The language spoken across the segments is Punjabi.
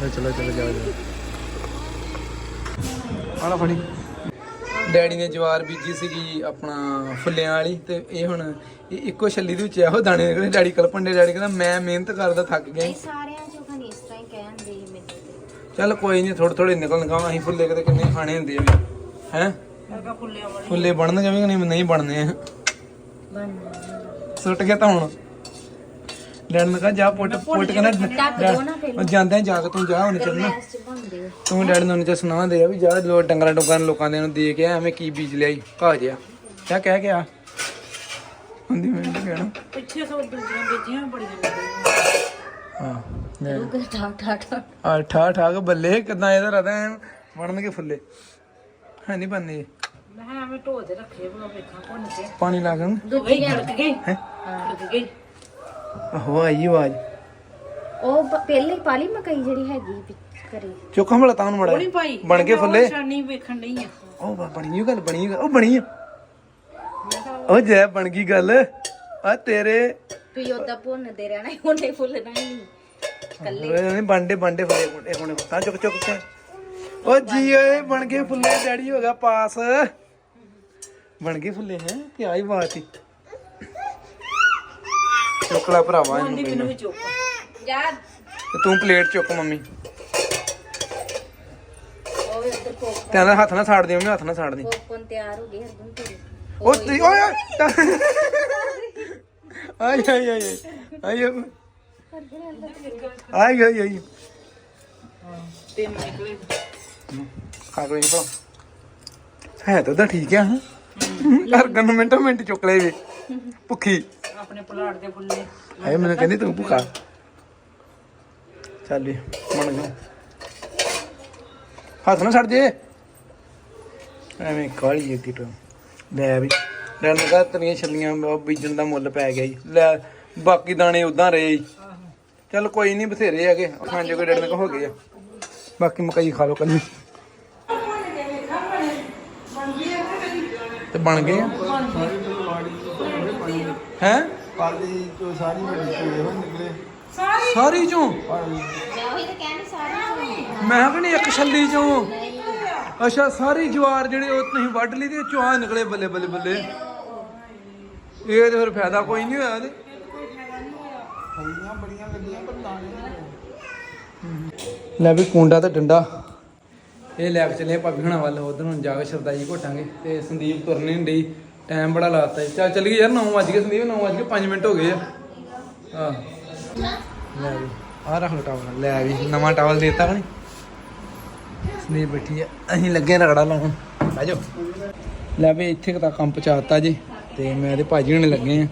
ਚਲੋ ਚਲੋ ਚਲੋ ਜਾਓ ਜਾਓ ਆਲਾ ਫੜੀ। ਡੈਡੀ ਨੇ ਜਵਾਰ ਬੀਜੀ ਸੀਗੀ ਆਪਣਾ ਫੁੱਲਿਆਂ ਵਾਲੀ ਤੇ ਇਹ ਹੁਣ ਇਹ ਇੱਕੋ ਛੱਲੀ ਦੇ ਵਿੱਚ ਇਹੋ ਦਾਣੇ ਨਿਕਲੇ। ਡੈਡੀ ਕਲਪਣ ਦੇ ਡੈਡੀ ਕਹਿੰਦਾ ਮੈਂ ਮਿਹਨਤ ਕਰਦਾ ਥੱਕ ਗਿਆ। ਸਾਰਿਆਂ ਚੋਂ ਖਾਣੀ ਇਸ ਤਰ੍ਹਾਂ ਹੀ ਕਹਿੰਦੇ ਸੀ ਮੈਨੂੰ। ਤੇ। ਚੱਲ ਕੋਈ ਨਹੀਂ ਥੋੜੇ ਥੋੜੇ ਨਿਕਲਣ ਗਾ ਅਸੀਂ ਫੁੱਲੇ ਕਿਤੇ ਕਿੰਨੇ ਖਾਣੇ ਹੁੰਦੇ ਆ ਵੀ। ਹੈ? ਫੁੱਲੇ ਬਣਨਗੇ ਵੀ ਕਿ ਨਹੀਂ? ਨਹੀਂ ਬਣਨੇ ਆ। ਸੁੱਟ ਗਿਆ ਤਾਂ ਹੁਣ। ਡੈਡ ਨੇ ਕਹਾ ਜਾ ਪੁੱਟ ਪੁੱਟ ਕਹਿੰਦਾ ਜਾਂਦੇ ਜਾ ਕੇ ਤੂੰ ਜਾ ਹੁਣ ਚੱਲਣਾ। ਤੂੰ ਡੈਡ ਨੂੰ ਤੇ ਸੁਣਾ ਦੇ ਆ ਵੀ ਜਾ ਲੋ ਡੰਗਰਾਂ ਡੁੰਗਰਾਂ ਨੂੰ ਲੋਕਾਂ ਦੇ ਨੂੰ ਦੇ ਕੇ ਐਵੇਂ ਕੀ ਬੀਜ ਲਿਆਈ ਘਾ ਜਿਆ ਕਿਆ ਕਹਿ ਕੇ ਆ? ਹੁੰਦੀ ਮੈਂ ਕਹਿਣਾ। ਪਿੱਛੇ ਸੋ ਦੂਜੀਆਂ ਬੀਜੀਆਂ ਬੜੀਆਂ ਹਾਂ ਲੈ। ਉਹ ਕਹਿੰਦਾ ਠਾ ਠਾ ਠਾ ਆ ਠਾ ਠਾ ਕੇ ਬੱਲੇ ਕਿਦਾਂ ਇਹਦਾ ਰਦਾ ਬਣਨਗੇ ਫੁੱਲੇ। ਹੈ ਨਹੀਂ ਬੰਨੇ ਮੈਂ ਐਵੇਂ ਢੋ ਦੇ ਰੱਖੇ ਬਗਾ ਵੇਖਾਂ ਭੁੰਨ ਕੇ। ਪਾਣੀ ਲਾ ਕੇ ਦੂਜੀ ਗੱਲ ਲੱਗ ਗਈ। ਹੈ? ਲੱਗ ਆਈ ਆਵਾਜ਼ ਉਹ ਬ- ਪਹਿਲੇ ਪਾਲੀ ਮਕਈ ਜਿਹੜੀ ਹੈਗੀ ਘਰੇ। ਚੁੱਕਾਂ ਭਲਾ ਤਾਂ ਨੂੰ ਮੜਾ ਨਹੀਂ ਭਾਈ ਬਣ ਗਏ ਫੁੱਲੇ। ਸ਼ਾਨੀ ਵੇਖਣ ਨਹੀਂ ਆ। ਉਹ ਬਾ- ਬਣੀ ਉਹ ਗੱਲ ਬਣੀ ਉਹ ਬਣੀ ਆ। ਉਹ ਜੈ ਬਣ ਗਈ ਗੱਲ। ਆ ਤੇਰੇ ਵੀ ਉਹਦਾ ਭੁੰਨਦੇ ਰਹਿਣਾ ਉਹਨੇ ਫੁੱਲਣਾ ਹੀ ਨਹੀਂ। ਕੱਲੇ। ਨਹੀਂ ਬਾਂਡੇ ਬਾਂਡੇ ਫੁੱਲੇ ਫੁੱਲੇ ਹੁਣ ਤਾਂ ਚੁੱਕ ਚੁੱਕ ਕੇ ਉਹ ਜੀ ਓਏ ਬਣ ਗਏ ਫੁੱਲੇ ਡੈਡੀ ਹੋ ਗਿਆ ਪਾਸ। ਬਣ ਗਏ ਫੁੱਲੇ ਹੈ? ਕੀ ਆਈ ਬਾਤ ਹੀ ਚੁੱਕਲਾ ਭਰਾਵਾ ਇਹਨੂੰ। ਮੈਨੂੰ ਵੀ ਚੁੱਪ ਜਾ ਤੇ ਪਲੇਟ ਚੁੱਕ ਮੰਮੀ। ਉਹ ਵੀ ਉੱਧਰ ਹੱਥ ਨਾਲ ਸਾੜ ਦੇ ਮੰਮੀ ਹੱਥ ਨਾਲ ਸਾੜ ਦੇ ਕੋਕਨ ਤਿਆਰ ਹੋ ਗਏ ਹਰਦਮ ਤੇਰੇ ਉਹ ਤੀ ਓਏ ਆਈ ਆਈ ਆਈ ਆਈ। ਆਈ ਆਈ। ਆਈ ਆਈ ਤਿੰਨ ਨਿਕਲੇ। ਖਾ ਕੋਈ ਨਹੀਂ ਭਲਾ। ਹੈ ਤਾਂ ਉਹਦਾ ਠੀਕ ਆ ਹਾਂ ਹਰ ਗਨ ਮਿੰਟੋ ਮਿੰਟ ਚੁੱਕ ਲੈ ਵੇ ਭੁੱਖੀ। ਆਪਣੇ ਪਲਾੜ ਦੇ ਫੁੱਲੇ ਹਾਏ ਮੈਨੂੰ ਕਹਿੰਦੀ ਤੂੰ ਭੁੱਖਾ। ਚੱਲ ਵੀ ਬਣ ਗਿਆ। ਹੱਥ ਨਾ ਛੱਡ ਜੇ। ਐਵੇਂ ਕਾਲੀ ਜਿਹੀ ਟੋ ਲੈ ਵੀ ਲੈ ਨੂੰ ਕਹਾ ਤੇਰੀਆਂ ਛੱਲੀਆਂ ਉਹ ਬੀਜਣ ਦਾ ਮੁੱਲ ਪੈ ਗਿਆ ਜੀ। ਲੈ ਬਾਕੀ ਦਾਣੇ ਉਦਾਂ ਰਹੇ ਜੀ। ਚੱਲ ਕੋਈ ਨਹੀਂ ਬਥੇਰੇ ਹੈਗੇ। ਖਾਣ ਜੋਗੇ ਡੇਢ ਤੱਕ ਹੋ ਗਏ ਆ। ਬਾਕੀ ਮਕਈ ਖਾ ਲਓ ਕੱਲੀ। ਤੇ ਬਣ ਗਏ ਆ। ਹੈ? ਪਾਲੀ ਚੋਂ ਸਾਰੀ ਵੱਡੀ ਚੋਏ ਹੋ ਨਿਕਲੇ। ਸਾਰੀ? ਚੋਂ? ਮੈਂ ਉਹੀ ਤਾਂ ਕਹਿੰਦੀ ਸਾਰੀ ਮੈਂ ਕਹਿੰਦੀ ਇੱਕ ਛੱਲੀ ਚੋਂ। ਅੱਛਾ ਸਾਰੀ ਜਵਾਰ ਜਿਹੜੇ ਉਹ ਤੁਸੀਂ ਵੱਢ ਲਈ ਤੇ ਚੋਂ ਆ ਨਿਕਲੇ ਬੱਲੇ ਬੱਲੇ ਬੱਲੇ। ਇਹ ਤੇ ਫਿਰ ਫਾਇਦਾ ਕੋਈ ਨਹੀਂ ਹੋਇਆ ਤੇ। ਫਲੀਆਂ ਬੜੀਆਂ ਲੱਗੀਆਂ ਪਰ ਦਾਣੇ ਨਹੀਂ ਲੈ ਵੀ ਕੁੰਡਾ ਤੇ ਡੰਡਾ। ਇਹ ਲੈ ਕੇ ਚੱਲੇ ਭਾਬੀ ਹੁਣਾਂ ਵੱਲ ਉਧਰ ਨੂੰ ਜਾ ਕੇ ਸ਼ਰਦਾਈ ਘੋਟਾਂਗੇ ਤੇ ਸੰਦੀਪ ਤੁਰਨੀ ਨਹੀਂ ਡਈ ਟਾਈਮ ਬੜਾ ਲਾਤਾ ਜੀ। ਚੱਲ ਚੱਲ ਯਾਰ 9 ਵਜ ਗਏ ਸੰਦੀਪ 9 ਵਜ ਗਏ 5 ਮਿੰਟ ਹੋ ਗਏ ਆ। ਹਾਂ। ਲੈ ਵੀ, ਆਹ ਰੱਖ ਲਓ ਟਾਵਲ ਲੈ ਵੀ, ਨਵਾਂ ਟਾਵਲ ਦੇਤਾ ਕਣੀ ਸੰਦੀਪ ਬੈਠੀ ਆ। ਅਸੀਂ ਲੱਗੇ ਰਗੜਾ ਲਾਉਣ। ਆ ਜਾਓ। ਲੈ ਵੀ, ਇੱਥੇ ਕੁ ਤਾਂ ਕੰਮ ਪਹੁੰਚਾਤਾ ਜੀ। ਤੇ ਮੈਂ ਤੇ ਭਾਜੀ ਹੁਣੇ ਲੱਗੇ ਆ।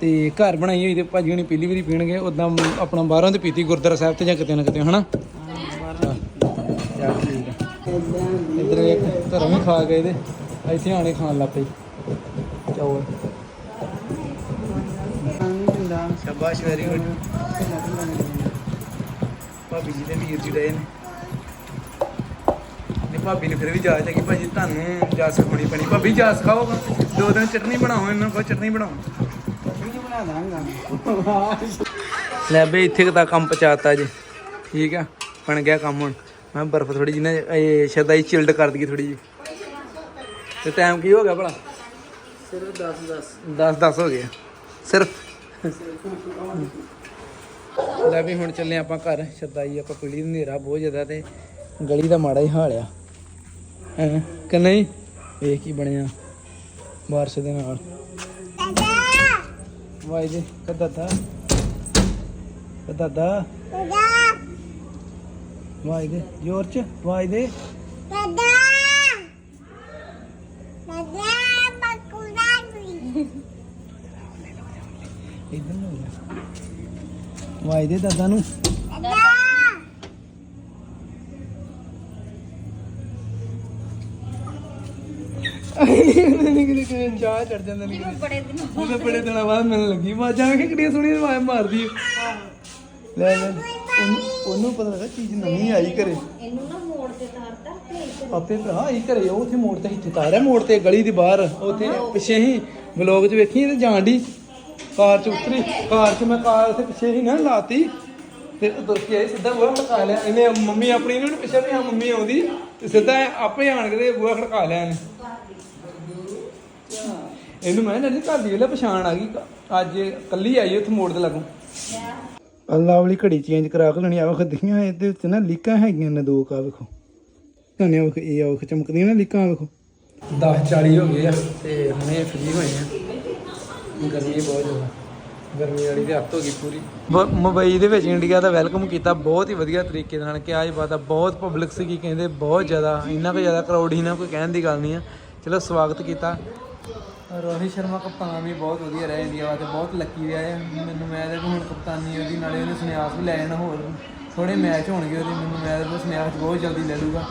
ਤੇ ਘਰ ਬਣਾਈ ਹੋਈ ਤੇ ਭਾਜੀ ਹੁਣੀ ਪਹਿਲੀ ਵਾਰੀ ਪੀਣਗੇ। ਉਦਾਂ ਆਪਣਾ ਬਾਹਰੋਂ ਤੇ ਪੀਤੀ ਗੁਰਦੁਆਰਾ ਸਾਹਿਬ ਤੇ ਜਾਂ ਕਿਤੇ ਨਾ ਕਿਤੇ, ਹਨਾ? ਚੱਲ ਠੀਕ ਆ। ਇੱਧਰ ਇੱਕ ਘਰੋਂ ਵੀ ਖਾ ਗਏ ਤੇ ਇੱਥੇ ਆਣੇ ਖਾਣ ਲੱਗ ਪਈ ਚੌਲ ਸ਼ਾਬਾਸ਼ ਵੈਰੀ ਗੁੱਡ ਭਾਬੀ ਜੀ ਦੇ ਵੀਰ ਜੀ ਰਹੇ ਨੇ। ਨੇ ਭਾਬੀ ਨੇ ਫਿਰ ਵੀ ਜਾ ਕਿ ਭਾਜੀ ਤੁਹਾਨੂੰ ਜਾ ਸਿਖਾਉਣੀ ਪੈਣੀ। ਭਾਬੀ ਜਾ ਸਿਖਾਓਗਾ ਦੋ ਦਿਨ ਚਟਨੀ ਬਣਾਓ ਇਹਨਾਂ ਕੋਲ ਚਟਨੀ ਬਣਾਓ। ਵੀ ਬਣਾ ਦਾਂਗਾ ਲੈ ਬਈ ਇੱਥੇ ਤਾਂ ਕੰਮ ਪਹੁੰਚਾਤਾ ਜੀ। ਠੀਕ ਆ ਬਣ ਗਿਆ ਕੰਮ ਹੁਣ। ਮੈਂ ਬਰਫ਼ ਥੋੜੀ ਜਿਹੀ ਨਾ ਇਹ ਸ਼ਰਦਾਈ ਚਿਲਡ ਕਰ ਦਈਏ ਥੋੜੀ ਜਿਹੀ। ਤੇ ਟਾਈਮ ਕੀ ਹੋ ਗਿਆ ਭਲਾ? ਸਿਰਫ 10 10 10 10 ਹੋ ਗਿਆ ਸਿਰਫ। ਲੈ ਵੀ ਹੁਣ ਚੱਲੇ ਆਪਾਂ ਘਰ। ਸ਼ਰਦਾਈ ਆਪਾਂ ਪੀਲੀ ਹਨੇਰਾ ਬਹੁਤ ਜ਼ਿਆਦਾ ਤੇ ਗਲੀ ਦਾ ਮਾੜਾ ਹੀ ਹਾਲ ਆ। ਹੈ ਕਿ ਨਹੀਂ? ਵੇਖ ਕੀ ਬਣਿਆ ਬਾਰਿਸ਼ ਦੇ ਨਾਲ। ਵਾਈ ਜੀ ਕਦਾਦਾ ਕਦਾਦਾ ਵਾਈ ਦੇ ਜ਼ੋਰ ਚ। ਵਾਈ ਦੇ ਇਧਰ ਨੂੰ ਹੋ ਜਾ ਵਾਈ ਦੇ ਦਾਦਾ ਨੂੰ। ਨਹੀਂ ਕਿਤੇ ਕਿਤੇ ਚਾਹ ਚੜ ਜਾਂਦਾ ਨਹੀਂ ਬੜੇ ਦਿਨ ਉਹਦੇ ਬੜੇ ਦਿਨਾਂ ਬਾਅਦ ਮੈਨੂੰ ਲੱਗੀ। ਆਵਾਜ਼ਾਂ ਵੇਖ ਕਿਹੜੀਆਂ ਸੋਹਣੀਆਂ ਆਵਾਜ਼ ਮਾਰਦੀ ਹੈ ਲੈ ਲੈ ਉਹਨੂੰ ਉਹਨੂੰ ਪਤਾ ਲੱਗਾ ਚੀਜ਼ ਨਵੀਂ ਆਈ ਘਰੇ। ਇਹਨੂੰ ਨਾ ਮੋੜ ਤੇ ਤਾਰਤਾ ਤੇ ਇੱਧਰ ਆਪੇ ਭਰਾ ਹੀ ਘਰੇ ਉਹ ਉੱਥੇ ਮੋੜ ਤੇ ਇੱਥੇ ਤਾਰਿਆ ਮੋੜ ਤੇ ਗਲੀ ਦੇ ਬਾਹਰ। ਉੱਥੇ ਪਿੱਛੇ ਹੀ ਵਲੋਗ 'ਚ ਵੇਖੀ ਤੇ ਜਾਣ ਦੀ ਕਾਰ 'ਚ ਉਤਰੀ ਕਾਰ 'ਚ ਮੈਂ ਕਾਰ ਉੱਥੇ ਪਿੱਛੇ ਹੀ ਨਾ ਲਾਤੀ ਤੇ ਤੁਰ ਕੇ ਆਈ ਸਿੱਧਾ ਬੂਹਾ ਖੜਕਾ ਲਿਆ। ਇਹਨੇ ਮੰਮੀ ਆਪਣੀ ਨੂੰ ਨੀ ਪੁੱਛਿਆ ਵੀ ਹਾਂ ਮੰਮੀ ਆਉਂਦੀ ਤੇ ਸਿੱਧਾ ਆਪੇ ਆਣ ਕੇ ਤੇ ਬੂਹਾ ਖੜਕਾ ਲਿਆ ਇਹਨੇ। ਇਹਨੂੰ ਮੈਂ ਨਹੀਂ ਘਰ ਦੀ ਵੇਲੇ ਪਛਾਣ ਆ ਗਈ ਅੱਜ ਕੱਲੀ ਆਈ ਉੱਥੇ ਮੋੜ ਤੇ ਲੱਗੂ। ਅੱਲਾ ਵਾਲੀ ਘੜੀ ਚੇਂਜ ਕਰਾ ਕੇ ਲੈਣੀ ਆ ਵੇਖ ਦਿੱਖੀਆਂ ਇਹਦੇ ਉੱਤੇ ਨਾ ਲੀਕਾਂ ਹੈਗੀਆਂ ਨੇ ਦੋ ਕਾ ਵੇਖੋ। ਧੰਨੇ ਵੇਖ ਇਹ ਆ ਵੇਖ ਚਮਕਦੀਆਂ ਨਾ ਲੀਕਾਂ ਵੇਖੋ। 10:40 ਹੋ ਗਏ ਆ ਤੇ ਹੁਣੇ ਫ੍ਰੀ ਹੋਏ ਆ। ਗਰਮੀ ਬਹੁਤ ਜ਼ਿਆਦਾ। ਗਰਮੀ ਵਾਲੀ ਤੇ ਹੋ ਗਈ ਪੂਰੀ। ਮੁੰਬਈ ਦੇ ਵਿੱਚ ਇੰਡੀਆ ਦਾ ਵੈਲਕਮ ਕੀਤਾ ਬਹੁਤ ਹੀ ਵਧੀਆ ਤਰੀਕੇ ਨਾਲ ਕਿ ਆਜ ਬਾਤ ਆ ਬਹੁਤ ਪਬਲਿਕ ਸੀ ਕਹਿੰਦੇ ਬਹੁਤ ਜ਼ਿਆਦਾ ਇੰਨਾ ਕੁ ਜ਼ਿਆਦਾ ਕਰਾਊਡ ਹੀ ਨਾ ਕੋਈ ਕਹਿਣ ਦੀ ਗੱਲ ਨਹੀਂ ਆ। ਚਲੋ ਸਵਾਗਤ ਕੀਤਾ। ਰੋਹਿਤ ਸ਼ਰਮਾ ਕਪਤਾਨ ਵੀ ਬਹੁਤ ਵਧੀਆ ਰਿਹਾ ਇੰਡੀਆ ਵਾਸਤੇ ਬਹੁਤ ਲੱਕੀ ਰਿਹਾ ਹੈ ਮੈਨੂੰ ਮੈਂ ਤੇ ਹੁਣ ਕਪਤਾਨੀ ਉਹਦੀ ਨਾਲੇ ਉਹਨੇ ਸੰਨਿਆਸ ਵੀ ਲੈ ਜਾਣਾ ਹੋਰ। ਥੋੜੇ ਮੈਚ ਹੋਣਗੇ ਉਹਦੇ ਮੈਨੂੰ ਮੈਂ ਤੇ ਸੰਨਿਆਸ ਬਹੁਤ ਜਲਦੀ ਲੈ ਲੂਗਾ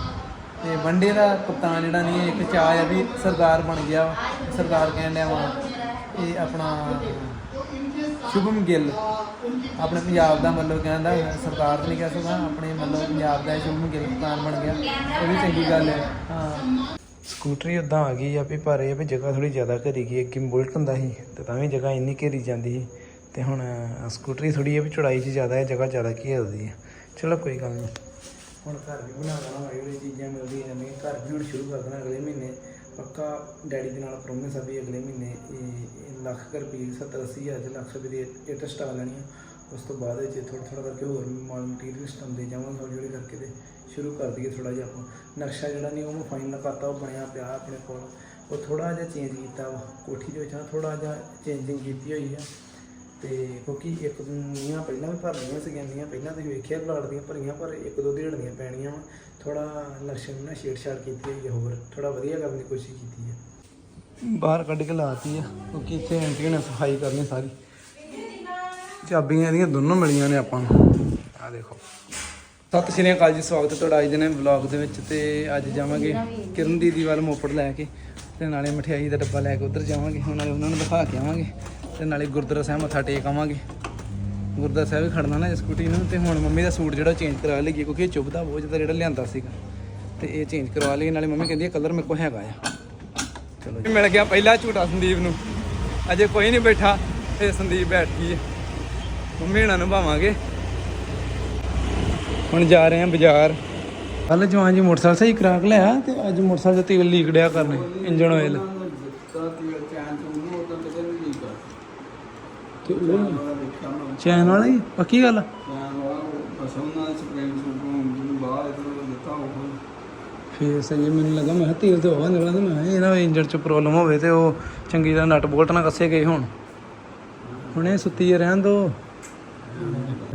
ਤੇ ਵਨਡੇ ਦਾ ਕਪਤਾਨ ਜਿਹੜਾ ਨਹੀਂ ਇੱਕ ਚਾਹ ਆ ਵੀ ਸਰਦਾਰ ਬਣ ਗਿਆ। ਸਰਦਾਰ ਕਹਿਣ ਡਿਆ ਵਾ ਇਹ ਆਪਣਾ ਸ਼ੁਭਮ ਗਿੱਲ ਆਪਣੇ ਪੰਜਾਬ ਦਾ ਮਤਲਬ ਕਹਿੰਦਾ ਸਰਦਾਰ ਤਾਂ ਨਹੀਂ ਕਹਿ ਸਕਦਾ ਆਪਣੇ ਮਤਲਬ ਪੰਜਾਬ ਦਾ ਸ਼ੁਭਮ ਗਿੱਲ ਕਪਤਾਨ ਬਣ ਗਿਆ। ਇਹ ਵੀ ਚੰਗੀ ਗੱਲ ਹੈ ਹਾਂ। ਸਕੂਟਰੀ ਉਦਾਂ ਆ ਗਈ ਆ ਵੀ ਪਰ ਇਹ ਵੀ ਜਗ੍ਹਾ ਥੋੜੀ ਜ਼ਿਆਦਾ ਘੇਰੀ ਗਈ ਅੱਗੇ ਬੁਲਟ ਹੁੰਦਾ ਸੀ ਤੇ ਤਾਂ ਵੀ ਜਗ੍ਹਾ ਇੰਨੀ ਘੇਰੀ ਜਾਂਦੀ ਸੀ। ਤੇ ਹੁਣ ਸਕੂਟਰੀ ਥੋੜੀ ਇਹ ਵੀ ਚੌੜਾਈ 'ਚ ਜ਼ਿਆਦਾ ਹੈ ਜਗ੍ਹਾ ਜ਼ਿਆਦਾ ਘੇਰਦੀ ਹੈ। ਚਲੋ ਕੋਈ ਗੱਲ ਨਹੀਂ। ਹੁਣ ਘਰ ਵੀ ਬਣਾ ਦੇਣਾ ਹੌਲੀ ਹੌਲੀ ਚੀਜ਼ਾਂ ਮਿਲਦੀਆਂ ਜਾਂਦੀਆਂ ਘਰ ਵੀ ਹੁਣ ਸ਼ੁਰੂ ਕਰ ਦੇਣਾ ਅਗਲੇ ਮਹੀਨੇ। ਪੱਕਾ ਡੈਡੀ ਦੇ ਨਾਲ ਪ੍ਰੋਮਿਸ ਆ ਵੀ ਅਗਲੇ ਮਹੀਨੇ ਇਹ ਲੱਖ ਕੁ ਰੁਪਏ 70 80 ਹਜ਼ਾਰ ਦੇ ਲੱਖ ਰੁਪਏ ਦੀ ਇੱਟ ਸਟਾ ਲੈਣੀ ਆ। ਉਸ ਤੋਂ ਬਾਅਦ ਵਿੱਚ ਥੋੜਾ ਥੋੜਾ ਕਰਕੇ ਹੋਰ ਮਾਲ ਮਟੀਰੀਅਲ ਸਿਸਟਮ ਦੇ ਜਾਵਾਂਗੇ, ਹੌਲੀ ਹੌਲੀ ਕਰਕੇ ਤੇ ਸ਼ੁਰੂ ਕਰ ਦਈਏ ਥੋੜਾ ਜਿਹਾ ਆਪਾਂ। ਨਕਸ਼ਾ ਜਿਹੜਾ ਨਹੀਂ ਉਹ ਫਾਈਨਲ ਕਰਤਾ, ਉਹ ਬਣਿਆ ਪਿਆ ਆਪਣੇ ਕੋਲ। ਉਹ ਥੋੜਾ ਜਿਹਾ ਚੇਂਜ ਕੀਤਾ ਵਾ, ਕੋਠੀ ਦੇ ਵਿੱਚ ਨਾ ਥੋੜਾ ਜਿਹਾ ਚੇਂਜਿੰਗ ਕੀਤੀ ਹੋਈ ਆ। ਤੇ ਕਿਉਂਕਿ ਇੱਕ ਨੀਆਂ ਪਹਿਲਾਂ ਵੀ ਭਰਨੀਆਂ ਸੀਗੀਆਂ ਨੀਆਂ ਪਹਿਲਾਂ ਤੁਸੀਂ ਵੇਖਿਆ ਪਲਾਟ ਦੀਆਂ ਭਰੀਆਂ, ਪਰ ਇੱਕ ਦੋ ਢੇੜਨੀਆਂ ਪੈਣੀਆਂ ਵਾ। ਥੋੜਾ ਨਕਸ਼ੇ ਨੂੰ ਨਾ ਛੇੜਛਾੜ ਕੀਤੀ ਹੋਈ ਹੈ ਹੋਰ ਥੋੜਾ ਵਧੀਆ ਕਰਨ ਦੀ ਕੋਸ਼ਿਸ਼ ਕੀਤੀ ਹੈ ਬਾਹਰ ਕੱਢ ਕੇ ਲਾਤੀ ਆ, ਕਿਉਂਕਿ ਇੱਥੇ ਐਂਟਰੀ ਨੇ ਸਫ਼ਾਈ ਕਰਨੀ ਸਾਰੀ। ਚਾਬੀਆਂ ਇਹਦੀਆਂ ਦੋਨੋਂ ਮਿਲੀਆਂ ਨੇ ਆਪਾਂ ਨੂੰ। ਆ ਦੇਖੋ। ਸਤਿ ਸ਼੍ਰੀ ਅਕਾਲ ਜੀ, ਸਵਾਗਤ ਹੈ ਤੁਹਾਡਾ ਅੱਜ ਦੇ ਨੇ ਵਲੌਗ ਦੇ ਵਿੱਚ ਤੇ ਅੱਜ ਜਾਵਾਂਗੇ ਕਿਰਨ ਦੀਦੀ ਵੱਲ ਮੋਪੜ ਲੈ ਕੇ ਤੇ ਨਾਲੇ ਮਠਿਆਈ ਦਾ ਡੱਬਾ ਲੈ ਕੇ ਉਧਰ ਜਾਵਾਂਗੇ। ਹੁਣ ਨਾਲੇ ਉਹਨਾਂ ਨੂੰ ਦਿਖਾ ਕੇ ਆਵਾਂਗੇ ਤੇ ਨਾਲੇ ਗੁਰਦੁਆਰਾ ਸਾਹਿਬ ਮੱਥਾ ਟੇਕ ਆਵਾਂਗੇ। ਗੁਰਦੁਆਰਾ ਸਾਹਿਬ ਵੀ ਖੜਨਾ ਨਾ ਸਕੂਟੀ ਨੂੰ ਤੇ ਹੁਣ ਮੰਮੀ ਦਾ ਸੂਟ ਜਿਹੜਾ ਚੇਂਜ ਕਰਾ ਲਈਏ, ਕਿਉਂਕਿ ਇਹ ਚੁੱਭਦਾ ਬਹੁਤ ਜ਼ਿਆਦਾ ਜਿਹੜਾ ਲਿਆਂਦਾ ਸੀਗਾ। ਤੇ ਇਹ ਚੇਂਜ ਕਰਵਾ ਲਈਏ, ਨਾਲੇ ਮੰਮੀ ਕਹਿੰਦੀ ਕਲਰ ਮੇਰੇ ਕੋਲ ਹੈਗਾ ਆ। ਚਲੋ ਮਿਲ ਗਿਆ ਪਹਿਲਾ ਝੂਟਾ ਸੰਦੀਪ ਨੂੰ। ਅਜੇ ਕੋਈ ਨਹੀਂ ਬੈਠਾ, ਤੇ ਸੰਦੀਪ ਬੈਠ ਗਈ ਹੈ। ਮੰਮੀ ਹੁਣਾਂ ਨੂੰ ਭਾਵਾਂਗੇ। ਹੁਣ ਜਾ ਰਹੇ ਹਾਂ ਬਾਜ਼ਾਰ। ਕੱਲ ਜਵਾਨ ਜੀ ਮੋਟਰਸਾਈਕਲ ਸਹੀ ਕਰਾ ਕੇ ਲਿਆ, ਤੇ ਅੱਜ ਮੋਟਰਸਾਈਕਲ ਤੇ ਤੇਲ ਲੀਕ ਡਿਆ ਕਰਨੇ ਇੰਜਨ ਆਇਲ ਚੈਨ ਵਾਲਾ ਹੀ, ਪੱਕੀ ਗੱਲ ਫੇਰ ਸਹੀ ਹੈ, ਮੈਨੂੰ ਲੱਗਾ ਮੈਂ ਕਿਹਾ ਤੇਲ ਤੇ ਹੋਵਾ ਨਿਕਲਦਾ ਮੈਂ ਕਿਹਾ ਇਹ ਨਾ ਇੰਜਨ ਚ ਪ੍ਰੋਬਲਮ ਹੋਵੇ ਤੇ ਉਹ ਚੰਗੀ ਤਰ੍ਹਾਂ ਨਟ ਬੋਲਟ ਨਾ ਕੱਸੇ ਗਏ ਹੁਣ। ਹੁਣ ਇਹ ਸੁੱਤੀ ਹੈ ਰਹਿਣ ਦੋ।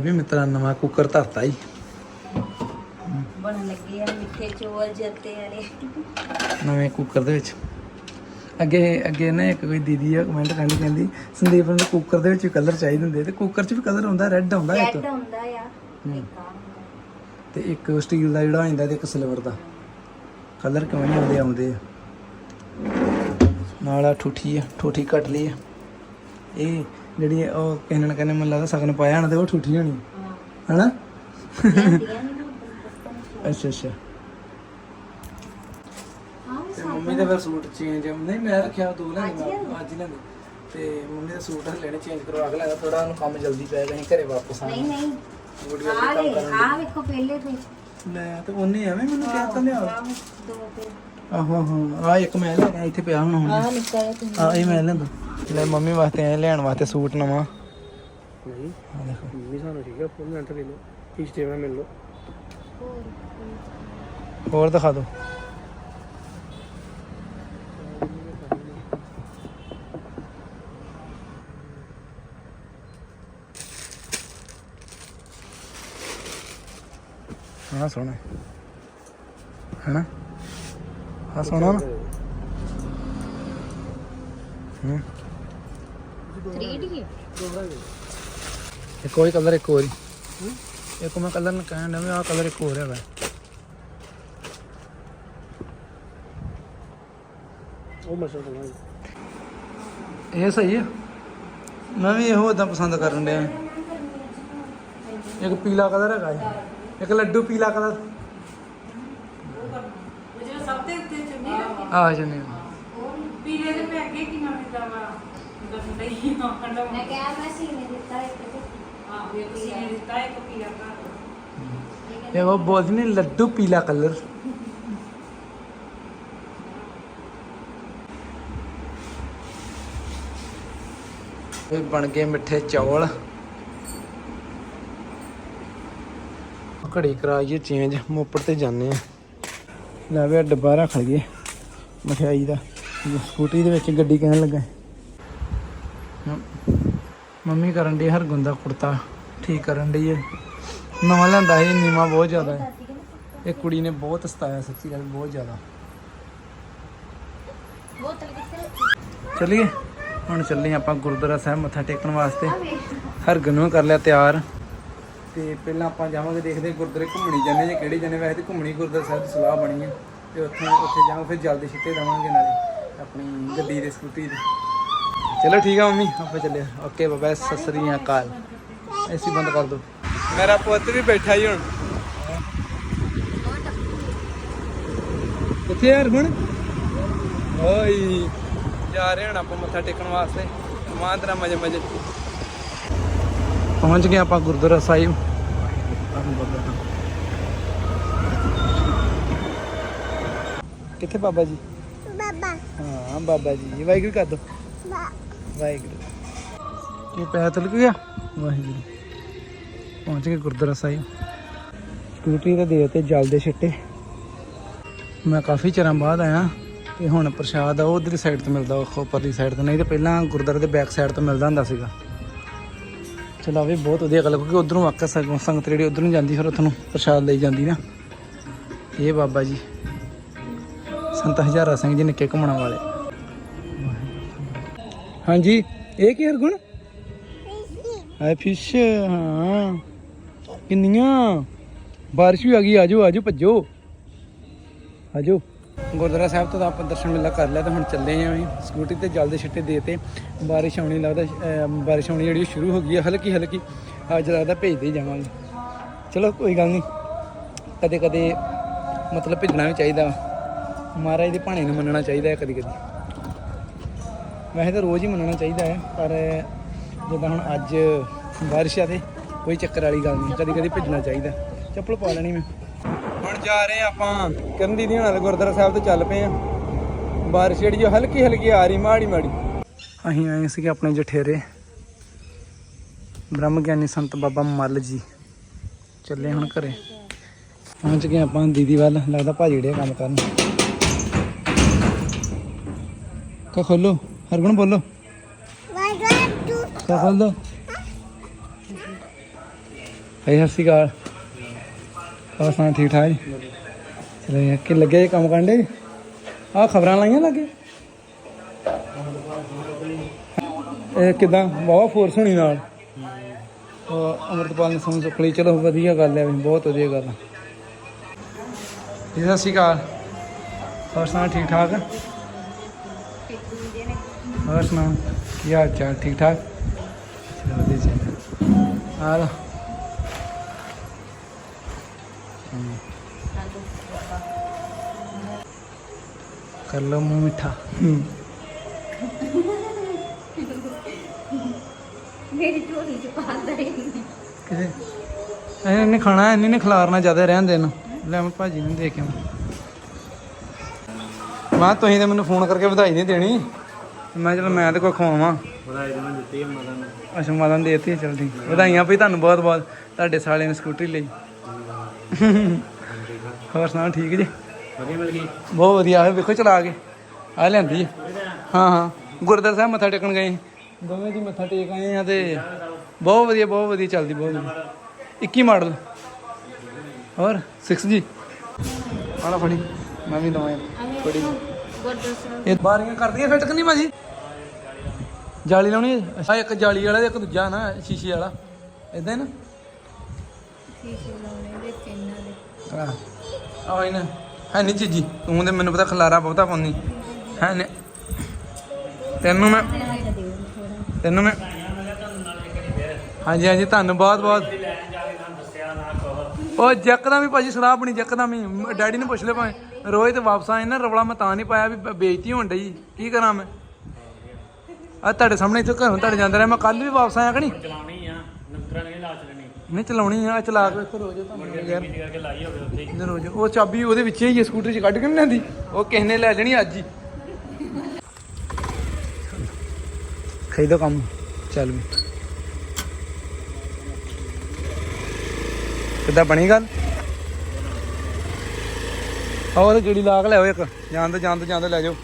ਵੀ ਮਿੱਤਰਾਂ ਨਵਾਂ ਕੁੱਕਰ ਧਰਤਾ ਹੀ ਬਣ ਲੱਗੇ ਆ ਮਿੱਠੇ ਚੋਲ ਜੱਤੇ ਵਾਲੇ। ਨਵੇਂ ਕੁੱਕਰ ਦੇ ਵਿੱਚ। ਅੱਗੇ ਅੱਗੇ ਨਾ ਇੱਕ ਕੋਈ ਦੀਦੀ ਆ ਕਮੈਂਟ ਕਰਨੀ ਕਹਿੰਦੀ ਸੰਦੀਪ ਨੂੰ ਕੁੱਕਰ ਦੇ ਵਿੱਚ ਕਲਰ ਚਾਹੀਦੇ ਹੁੰਦੇ ਤੇ ਕੁੱਕਰ 'ਚ ਵੀ ਕਲਰ ਹੁੰਦਾ ਰੈੱਡ ਹੁੰਦਾ ਇੱਕ। ਰੈੱਡ ਹੁੰਦਾ ਆ ਇੱਕ ਆਹ ਹੁੰਦਾ। ਤੇ ਇੱਕ ਸਟੀਲ ਦਾ ਜਿਹੜਾ ਹੁੰਦਾ ਤੇ ਇੱਕ ਸਿਲਵਰ ਦਾ। ਕਲਰ ਕਿਵੇਂ ਨਹੀਂ ਆਉਂਦੇ ਆਉਂਦੇ ਆ। ਨਾਲ ਆ ਠੂਠੀ ਆ ਠੂਠੀ ਕੱਟ ਲਈ ਆ। ਇਹ ਜਿਹੜੀ ਉਹ ਕਿਸੇ ਨੇ ਕਹਿੰਦੇ ਮੈਨੂੰ ਲੱਗਦਾ ਸਗਨ ਪਾਇਆ ਹਣਾ ਤੇ ਉਹ ਠੂਠੀ ਹੋਣੀ। ਹਨਾ? ਅੱਛਾ ਅੱਛਾ। ਤੇ ਮੰਮੀ ਦਾ ਫਿਰ ਸੂਟ ਚੇਂਜ ਨਹੀਂ ਮੈਂ ਰੱਖਿਆ ਦੋ ਲੈਣੇ ਅੱਜ ਲੈਣੇ ਤੇ ਮੰਮੀ ਦਾ ਸੂਟ ਲੈਣੇ ਚੇਂਜ ਕਰਵਾ ਕੇ ਲੈਣਾ ਥੋੜਾ ਉਹਨੂੰ ਕੰਮ ਜਲਦੀ ਪੈ ਗਿਆ ਘਰੇ ਵਾਪਸ ਨਹੀਂ ਆਣਾ ਨਹੀਂ ਵੀਡੀਓ ਆ ਲੈ ਆ ਵੇਖੋ ਪਹਿਲੇ ਤੇ। ਲੈ ਤੇ ਉਹਨੇ ਐਵੇਂ ਮੈਨੂੰ ਕਿਹਾ ਤਾਂ ਲਿਆ ਆਹ ਦੋ ਤੇ। ਆਹੋ ਆਹੋ ਆ ਇੱਕ ਮੈਂ ਲੈ ਗਿਆ ਇੱਥੇ ਪਿਆ ਹੁਣ ਹੁਣ। ਆ ਨਿੱਕਾ ਜਿਹਾ ਤੇ ਆ ਇਹ ਮੈਂ ਲੈਂਦਾ ਲੈ ਮੰਮੀ ਵਾਸਤੇ ਆਏ ਲੈਣ ਵਾਸਤੇ ਸੂਟ ਨਵਾਂ। ਨਹੀਂ ਆ ਦੇਖੋ। ਮੰਮੀ ਸਾਨੂੰ ਠੀਕ ਹੈ ਫੁੱਲ ਮਿੰਟ ਲੈ ਲਓ ਕਿਸ਼ਤੇ ਨਾਲ ਮਿਲ ਲਓ। ਹੋਰ ਦਿਖਾ ਦਿਓ। ਹਾਂ ਸੋਹਣਾ ਹੈਨਾ? ਹਾਂ ਸੋਹਣਾ ਨਾ। ਹੂੰ। 3D ਇੱਕ ਕੋਈ ਕਲਰ ਇੱਕ ਹੋਰ ਹੀ। ਇੱਕ ਮੈਂ ਕਲਰ ਨੂੰ ਕਹਿਣ ਡਿਆ ਆਹ ਕਲਰ ਇੱਕ ਹੋਰ ਹੈਗਾ। ਉਹ ਇਹ ਸਹੀ ਹੈ ਮੈਂ ਵੀ ਇਹੋ ਇਦਾਂ ਪਸੰਦ ਕਰਨ ਡਿਆ। ਇੱਕ ਪੀਲਾ ਕਲਰ ਹੈਗਾ ਜੀ। ਇੱਕ ਲੱਡੂ ਪੀਲਾ ਕਲਰ ਜਿਹੜਾ ਸਭ ਤੋਂ ਉੱਤੇ ਚੁੰਨੀ ਰੱਖੀ ਆ ਜਨੇ ਪੀਲੇ ਦੇ ਪੈ ਅੱਗੇ ਕਿੰਨਾ ਮਿਲਦਾ ਵਾ ਨਹੀਂ ਆਂਡਾ ਮੈਂ ਕਿਹਾ ਮੈਂ ਸੀਨੇ ਦਿੱਤਾ ਇੱਕ ਤੇ ਇਹ ਉਹ ਬੋਲਦੇ ਨੇ ਲੱਡੂ ਪੀਲਾ ਕਲਰ। ਇਹ ਬਣ ਗਏ ਮਿੱਠੇ ਚੌਲ। ਘੜੀ ਕਰਾਈਏ ਚੇਂਜ ਮੋਪੜ ਤੇ ਜਾਂਦੇ ਆ ਲੈ ਵੀ ਡੱਬਾ ਰੱਖ ਲਈਏ। ਮਠਿਆਈ ਦਾ। ਸਕੂਟਰੀ ਦੇ ਵਿੱਚ ਗੱਡੀ ਕਹਿਣ ਲੱਗਾ ਮੰਮੀ ਕਰਨ ਦੀ ਹਰ ਦਾ ਕੁੜਤਾ। ਠੀਕ ਕਰਨ ਦੀ ਹੈ। ਨਵਾਂ ਲੈਂਦਾ ਸੀ, ਨੀਵਾ ਬਹੁਤ ਜ਼ਿਆਦਾ ਹੈ। ਇਹ ਕੁੜੀ ਨੇ ਬਹੁਤ ਸਤਾਇਆ ਸੱਚੀ ਗੱਲ, ਬਹੁਤ ਜ਼ਿਆਦਾ। ਚਲਿਏ। ਹੁਣ ਚੱਲੇ ਆਪਾਂ ਗੁਰਦੁਆਰਾ ਸਾਹਿਬ, ਮੱਥਾ ਟੇਕਣ ਵਾਸਤੇ। ਹਰਗਨ ਨੂੰ ਕਰ ਲਿਆ ਤਿਆਰ। ਤੇ ਪਹਿਲਾਂ ਆਪਾਂ ਜਾਵਾਂਗੇ ਦੇਖਦੇ ਗੁਰਦੁਆਰੇ ਘੁੰਮਣੀ ਜਾਂਦੇ ਜੇ ਕਿਹੜੇ ਜਾਂਦੇ ਵੈਸੇ ਤੇ ਘੁੰਮਣੀ ਗੁਰਦੁਆਰਾ ਸਾਹਿਬ ਦੀ ਸਲਾਹ ਬਣੀ ਹੈ ਤੇ ਉੱਥੇ ਉੱਥੇ ਜਾਵਾਂ, ਫਿਰ ਜਲਦੀ ਛਿੱਟੇ ਦਵਾਂਗੇ ਨਾਲੇ ਆਪਣੀ ਗੱਡੀ ਦੇ ਸਕੂਟੀ ਦੇ। ਚਲੋ ਠੀਕ ਆ ਮੰਮੀ, ਆਪਾਂ ਚੱਲੇ ਓਕੇ ਬਾਬਾ ਸਤਿ ਸ੍ਰੀ ਅਕਾਲ। ਐਸੀ ਬੰਦ ਕਰ ਦੋ ਮੇਰਾ ਪੁੱਤ ਵੀ ਬੈਠਾ ਹੀ ਹੁਣ। ਕਿੱਥੇ ਯਾਰ ਹੁਣ? ਓਏ, ਜਾ ਰਹੇ ਹੁਣ ਆਪਾਂ ਮੱਥਾ ਟੇਕਣ ਵਾਸਤੇ। ਮਾਂਦਰਾ ਮਜੇ ਮਜੇ। ਪਹੁੰਚ ਗਏ ਆਪਾਂ ਗੁਰਦੁਆਰਾ ਸਾਹਿਬ। ਕਿੱਥੇ ਬਾਬਾ ਜੀ? ਬਾਬਾ। ਹਾਂ ਬਾਬਾ ਜੀ। ਵਾਹਿਗੁਰੂ ਕਰ ਦੋ। ਵਾਹਿਗੁਰੂ। ਕੀ ਪੈਰ ਤਲ ਗਿਆ? ਵਾਹਿਗੁਰੂ। ਪਹੁੰਚ ਗਏ ਗੁਰਦੁਆਰਾ ਸਾਹਿਬ। ਸਕੂਟਰੀ ਤੇ ਦੇ ਤੇ ਜਲ ਦੇ ਛਿੱਟੇ। ਮੈਂ ਕਾਫੀ ਚਿਰਾਂ ਬਾਅਦ ਆਇਆ ਤੇ ਹੁਣ ਪ੍ਰਸ਼ਾਦ ਆ ਉਹ ਉਧਰਲੀ ਸਾਈਡ ਤੋਂ ਮਿਲਦਾ ਉਹ ਉੱਪਰਲੀ ਸਾਈਡ ਤੋਂ। ਨਹੀਂ ਤੇ ਪਹਿਲਾਂ ਗੁਰਦੁਆਰੇ ਦੇ ਬੈਕ ਸਾਈਡ ਤੋਂ ਮਿਲਦਾ ਹੁੰਦਾ ਸੀਗਾ। ਚਲੋ ਵੀ ਬਹੁਤ ਵਧੀਆ ਗੱਲ ਕਿਉਂਕਿ ਉਧਰੋਂ ਆਕਾ ਸੰਗਤ ਜਿਹੜੀ ਉਧਰ ਨੂੰ ਜਾਂਦੀ ਫਿਰ ਉੱਥੋਂ ਪ੍ਰਸ਼ਾਦ ਲਈ ਜਾਂਦੀ ਨਾ। ਇਹ ਬਾਬਾ ਜੀ, ਸੰਤ ਹਜ਼ਾਰਾ ਸਿੰਘ ਜੀ ਨਿੱਕੇ ਘੁੰਮਣ ਵਾਲੇ। ਹਾਂਜੀ, ਇਹ ਕੀ ਹਰਗੁਣ? ਹੈ ਫਿਸ਼, ਹਾਂ। ਕਿੰਨੀਆਂ? ਬਾਰਿਸ਼ ਵੀ ਆ ਗਈ ਆਜੋ ਆਜੋ ਭੱਜੋ। ਆਜੋ ਗੁਰਦੁਆਰਾ ਸਾਹਿਬ ਤੋਂ ਤਾਂ ਆਪਾਂ ਦਰਸ਼ਨ ਮੇਲਾ ਕਰ ਲਿਆ ਤਾਂ ਹੁਣ ਚੱਲੇ ਆਂ ਵੀ। ਸਕੂਟੀ ਤੇ ਜਲਦੀ ਛਿੱਟੇ ਦੇਤੇ ਬਾਰਿਸ਼ ਆਉਣੀ ਲੱਗਦਾ ਬਾਰਿਸ਼ ਆਉਣੀ ਜਿਹੜੀ ਉਹ ਸ਼ੁਰੂ ਹੋ ਗਈ ਹੈ, ਹਲਕੀ ਹਲਕੀ। ਅੱਜ ਲੱਗਦਾ ਭੇਜਦੇ ਹੀ ਜਾਵਾਂਗੇ। ਚਲੋ ਕੋਈ ਗੱਲ ਨਹੀਂ। ਕਦੇ ਕਦੇ ਮਤਲਬ ਭੇਜਣਾ ਵੀ ਚਾਹੀਦਾ। ਮਹਾਰਾਜ ਦੇ ਭਾਣੇ ਨੂੰ ਮੰਨਣਾ ਚਾਹੀਦਾ ਹੈ ਕਦੀ ਕਦੀ। ਵੈਸੇ ਤਾਂ ਰੋਜ਼ ਹੀ ਮੰਨਣਾ ਚਾਹੀਦਾ ਹੈ, ਪਰ ਜਿੱਦਾਂ ਹੁਣ ਅੱਜ ਬਾਰਿਸ਼ ਆ ਤੇ ਕੋਈ ਚੱਕਰ ਵਾਲੀ ਗੱਲ ਨਹੀਂ। ਕਦੀ ਕਦੀ ਭੇਜਣਾ ਚਾਹੀਦਾ। ਚੱਪਲ ਪਾ ਲੈਣੀ ਮੈਂ। ਹੁਣ ਜਾ ਰਹੇ ਹਾਂ ਆਪਾਂ ਕਰਨ ਦੀ ਨਾਲ ਗੁਰਦੁਆਰਾ ਸਾਹਿਬ ਤੋਂ ਚੱਲ ਪਏ ਆ। ਬਾਰਿਸ਼ ਜਿਹੜੀ ਜੋ ਹਲਕੀ ਹਲਕੀ ਆ ਰਹੀ ਮਾੜੀ ਮਾੜੀ। ਅਸੀਂ ਆਏ ਸੀਗੇ ਆਪਣੇ ਜਠੇਰੇ। ਬ੍ਰਹਮ ਗਿਆਨੀ ਸੰਤ ਬਾਬਾ ਮੱਲ ਜੀ। ਚੱਲੇ ਹੁਣ ਘਰੇ। ਪਹੁੰਚ ਗਏ ਆਪਾਂ ਦੀਦੀ ਵੱਲ ਲੱਗਦਾ ਭਾਜੀ ਡੇ ਕੰਮ ਕਰਨ। ਕਾ ਖੋਲੋ ਹਰਗੁਣ ਬੋਲੋ। ਕਾ ਖੋਲ। ਹੈ ਸਤਿ ਸ਼੍ਰੀ ਅਕਾਲ। ਹੋਰ ਸੁਣਾ ਠੀਕ ਠਾਕ ਜੀ? ਚਲੋ ਯਾਰ ਕਿ ਲੱਗੇ ਜੇ ਕੰਮ ਕਰਨ ਦੇ? ਆ ਖਬਰਾਂ ਲਾਈਆਂ ਲੱਗੇ? ਇਹ ਕਿਦਾਂ? ਵਾਵਾ ਫੋਰਸ ਹੋਣੀ ਨਾਲ। ਉਹ ਅਮਰਤਪਾਲ ਨੇ ਸਮਝ ਚੁੱਕ ਲਈ। ਚਲੋ, ਵਧੀਆ ਗੱਲ ਹੈ ਬਹੁਤ ਵਧੀਆ ਗੱਲ ਹੈ ਜੀ, ਸਤਿ ਸ਼੍ਰੀ ਅਕਾਲ। ਹੋਰ ਸੁਣਾ ਠੀਕ ਠਾਕ? ਹੋਰ ਸੁਣਾ ਕੀ ਹਾਲ ਚਾਲ? ਠੀਕ ਠਾਕ? ਵਧੀਆ ਚਾਹੀਦਾ ਆ ਲਓ ਮੂੰਹ ਮਿੱਠਾ। ਹੂੰ। ਮੇਰੀ ਝੋਲੀ ਚ ਪਾ ਦੇ ਕਿਤੇ? ਇਹਨੇ ਨੇ ਖਾਣਾ ਇਹਨੇ ਨੇ ਖਿਲਾਰਨਾ ਜ਼ਿਆਦਾ ਰਹਿਣ ਦੇਣ ਲੈ ਮੈਂ ਭਾਜੀ ਨੂੰ ਦੇ ਕੇ ਆਵਾਂ। ਮਾਂ ਤੁਸੀਂ ਤੇ ਮੈਨੂੰ ਫੋਨ ਕਰਕੇ ਵਧਾਈ ਨਹੀਂ ਦੇਣੀ। ਮੈਂ ਚਲ ਮੈਂ ਤੇ ਕੋਈ ਖਵਾਵਾਂ। ਵਧਾਈ ਤਾਂ ਮੈਂ ਦਿੱਤੀ ਮਾਤਾ ਨੂੰ। ਅੱਛਾ ਮਾਤਾ ਨੇ ਦੇਤੀ ਚਲ ਠੀਕ। ਵਧਾਈਆਂ ਵੀ ਤੁਹਾਨੂੰ ਬਹੁਤ। ਬਹੁਤ ਤੁਹਾਡੇ ਸਾਲੇ ਨੇ ਸਕੂਟਰੀ ਲਈ। ਹੋਰ ਸੁਣਾਓ ਠੀਕ ਜੀ? ਵਧੀਆ ਮਿਲ ਗਈ। ਬਹੁਤ ਵਧੀਆ ਹੈ ਵੇਖੋ ਚਲਾ ਕੇ। ਆ ਲੈਂਦੀ ਹੈ ਹਾਂ। ਹਾਂ ਗੁਰਦੁਆਰਾ ਸਾਹਿਬ ਮੱਥਾ ਟੇਕਣ ਗਏ। ਦੋਵੇਂ ਜੀ ਮੱਥਾ ਟੇਕ ਆਏ ਆ ਤੇ ਬਹੁਤ ਵਧੀਆ ਬਹੁਤ ਵਧੀਆ ਚੱਲਦੀ ਬਹੁਤ ਵਧੀਆ। 21 ਮਾਡਲ। ਹੋਰ 6 ਜੀ। ਆਲਾ ਫੜੀ ਮੈਂ ਵੀ ਦਵਾਂ ਫੜੀ। ਇਹ ਬਾਰੀਆਂ ਕਰਦੀਆਂ ਫਿੱਟ ਕਿ ਨਹੀਂ ਭਾਜੀ? ਜਾਲੀ ਲਾਉਣੀ ਹੈ? ਅੱਛਾ ਇੱਕ ਜਾਲੀ ਵਾਲਾ ਤੇ ਇੱਕ ਦੂਜਾ ਨਾ ਸ਼ੀਸ਼ੇ ਵਾਲਾ। ਇਦਾਂ ਨਾ? ਸ਼ੀਸ਼ੇ ਲਾਉਣੇ ਦੇ ਆਹ ਨਾ। ਹੈ ਨਹੀਂ ਚੀਜੀ, ਤੂੰ ਤੇ ਮੈਨੂੰ ਪਤਾ ਖਲਾਰਾ ਬਹੁਤਾ ਪਾਉਂਦੀ। ਹੈ ਨੇ। ਤੈਨੂੰ ਮੈਂ ਤੈਨੂੰ ਮੈਂ ਹਾਂਜੀ ਹਾਂਜੀ, ਤੁਹਾਨੂੰ ਬਹੁਤ ਬਹੁਤ। ਉਹ ਜੱਕਦਾ ਵੀ ਭਾਜੀ ਸਲਾਹ ਬਣੀ ਜੱਕਦਾ ਵੀ ਡੈਡੀ ਨੂੰ ਪੁੱਛ ਲੈ ਭਾਵੇਂ। ਰੋਜ਼ ਤੇ ਵਾਪਸ ਆਏ ਨਾ ਰਵਲਾ ਮੈਂ ਤਾਂ ਨਹੀਂ ਪਾਇਆ ਵੀ ਬ- ਬੇਇੱਜ਼ਤੀ ਹੋਣ ਡਈ। ਕੀ ਕਰਾਂ ਮੈਂ? ਆ ਤੁਹਾਡੇ ਸਾਹਮਣੇ ਇੱਥੇ ਘਰੋਂ ਤੁਹਾਡੇ ਜਾਂਦਾ ਰਿਹਾ। ਮੈਂ ਕੱਲ ਵੀ ਵਾਪਸ ਆਇਆ ਕਿ ਨਹੀਂ? ਚਲਾਉਣੀ ਆ ਸਕੂਟਰਾਂ ਨੇ ਲਾ ਨਹੀਂ ਚਲਾਉਣੀ ਆ ਚਲਾ ਕੇ ਵੇਖੋ ਰੋਜ਼ ਤੁਹਾਨੂੰ। ਯਾਰ ਕਰਕੇ ਲਾਈ ਹੋਵੇ ਉੱਥੇ ਹੀ। ਰੋਜ਼ ਉਹ ਚਾਬੀ ਉਹਦੇ ਵਿੱਚ ਹੀ ਹੈ ਸਕੂਟਰ 'ਚ ਕੱਢ ਕੇ ਨਹੀਂ ਲੈਂਦੀ ਉਹ ਕਿਸੇ ਨੇ ਲੈ ਲੈਣੀ ਅੱਜ ਹੀ। ਖਰੀਦੋ ਕੰਮ ਚੱਲ ਵੀ। ਕਿੱਦਾਂ ਬਣੀ ਗੱਲ? ਤੇ ਜਿਹੜੀ ਲਾਗ ਲਿਆਓ ਇੱਕ। ਜਾਂਦੇ ਜਾਂਦੇ ਜਾਂਦੇ ਲੈ ਜਾਓ।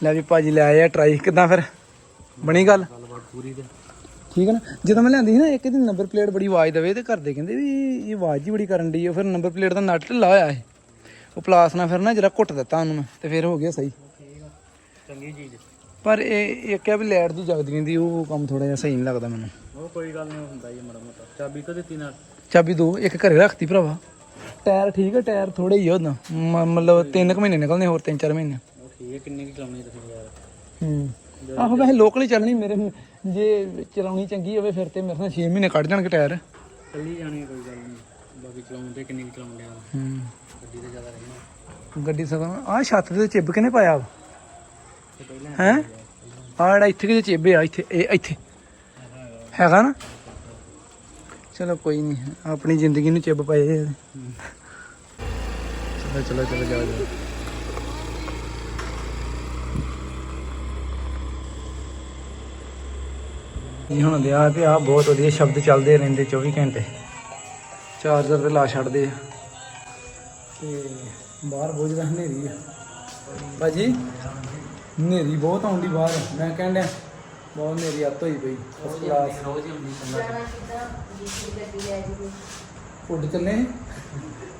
ਲੈ ਵੀ ਭਾਜੀ ਲੈ ਆਏ ਆ ਟਰਾਈ ਕਿੱਦਾਂ ਫਿਰ? ਬਣੀ ਗੱਲ? ਠੀਕ ਹੈ ਨਾ? ਜਦੋਂ ਮੈਂ ਲਿਆਂਦੀ ਸੀ ਨਾ ਇੱਕ ਦੀ ਨੰਬਰ ਪਲੇਟ ਬੜੀ ਆਵਾਜ਼ ਦੇਵੇ ਤੇ ਘਰਦੇ ਕਹਿੰਦੇ ਵੀ ਇਹ ਆਵਾਜ਼ ਹੀ ਬੜੀ ਕਰਨ ਡਈ ਆ। ਫਿਰ ਨੰਬਰ ਪਲੇਟ ਦਾ ਨਟ ਢਿੱਲਾ ਹੋਇਆ ਇਹ। ਉਹ ਪਲਾਸ ਨਾਲ ਫਿਰ ਨਾ ਜਰਾ ਘੁੱਟ ਦਿੱਤਾ ਉਹਨੂੰ ਮੈਂ ਤੇ ਫਿਰ ਹੋ ਗਿਆ ਸਹੀ। ਚੰਗੀ ਚੀਜ਼ ਪਰ ਇਹ ਇੱਕ ਹੈ ਵੀ ਲਾਈਟ ਦੀ ਜਗਦੀ ਰਹਿੰਦੀ ਉਹ ਕੰਮ ਥੋੜਾ ਜਿਹਾ ਸਹੀ ਨਹੀਂ ਲੱਗਦਾ ਮੈਨੂੰ। ਉਹ ਕੋਈ ਗੱਲ ਨਹੀਂ ਹੁੰਦਾ ਹੀ ਮੜਾ ਮੋਟਾ। ਚਾਬੀ ਤਾਂ ਦਿੱਤੀ ਨਾਲ? ਚਾਬੀ ਦੋ ਇੱਕ ਘਰੇ ਰੱਖਤੀ ਭਰਾਵਾ। ਟਾਇਰ ਠੀਕ ਹੈ ਟਾਇਰ ਥੋੜੇ ਹੀ ਆ ਉਹਦਾ। ਮਤਲਬ 3 ਕੁ ਮਹੀਨੇ ਨਿਕਲਨੇ ਹੋਰ 3-4 ਮਹੀਨੇ। ਉਹ ਠੀਕ ਹੈ ਕਿੰਨੀ ਕੁ ਚਲਾਉਣੀ ਤੁਸੀਂ ਯਾਰ? ਹੂੰ। ਆਹੋ ਵੈਸੇ ਲੋਕਲ ਹੀ ਚੱਲਣੀ ਮੇਰੇ ਜੇ ਚਲਾਉਣੀ ਚੰਗੀ ਹੋਵੇ ਫਿਰ ਤੇ ਮੇਰੇ ਨਾਲ 6 ਮਹੀਨੇ ਕੱਢ ਜਾਣਗੇ ਟਾਇਰ। ਚੱਲੀ ਜਾਣੀ ਕੋਈ ਗੱਲ ਨਹੀਂ ਬਾਕੀ ਚਲਾਉਣ ਤੇ ਕਿੰਨੀ ਚਲਾਉਣ ਹੂੰ। ਗੱਡੀ ਤੇ ਜ਼ਿਆਦਾ ਰਹਿਣਾ। ਗੱਡੀ ਸਗੋਂ ਆਹ ਛੱਤ ਤੇ ਚਿੱਬ ਕਿਨੇ ਪਾਇਆ ਹੈ ਆਹ ਜਿਹੜਾ ਇੱਥੇ ਕਿਤੇ ਚਿੱਬੇ ਆ ਇੱਥੇ ਇਹ ਇੱਥੇ। ਹੈਗਾ ਨਾ? ਚਲੋ ਕੋਈ ਨਹੀਂ ਆਪਣੀ ਜ਼ਿੰਦਗੀ ਨੂੰ ਚਿੱਬ ਪਾਏ ਆ। ਚਲੋ ਚਲੋ ਚਲੋ ਜਾਓ ਇਹ ਹੁਣ ਵਿਆਹ ਤੇ ਆ ਬਹੁਤ ਵਧੀਆ ਸ਼ਬਦ ਚੱਲਦੇ ਰਹਿੰਦੇ 24 ਘੰਟੇ। ਚਾਰਜਰ ਤੇ ਲਾ ਛੱਡਦੇ ਆ। ਤੇ ਬਾਹਰ ਬਹੁਤ ਜ਼ਿਆਦਾ ਹਨੇਰੀ ਆ। ਭਾਜੀ, ਹਨੇਰੀ ਬਹੁਤ ਆਉਂਦੀ ਬਾਹਰ। ਮੈਂ ਕਹਿਣ ਬਹੁਤ ਹਨੇਰੀ ਅੱਤ ਹੋਈ ਪਈ। ਫਸਟ ਕਲਾਸ ਰੋਜ਼ ਹੀ ਹੁੰਦੀ ਸੰਦਾ ਉੱਡ ਚੱਲੇ।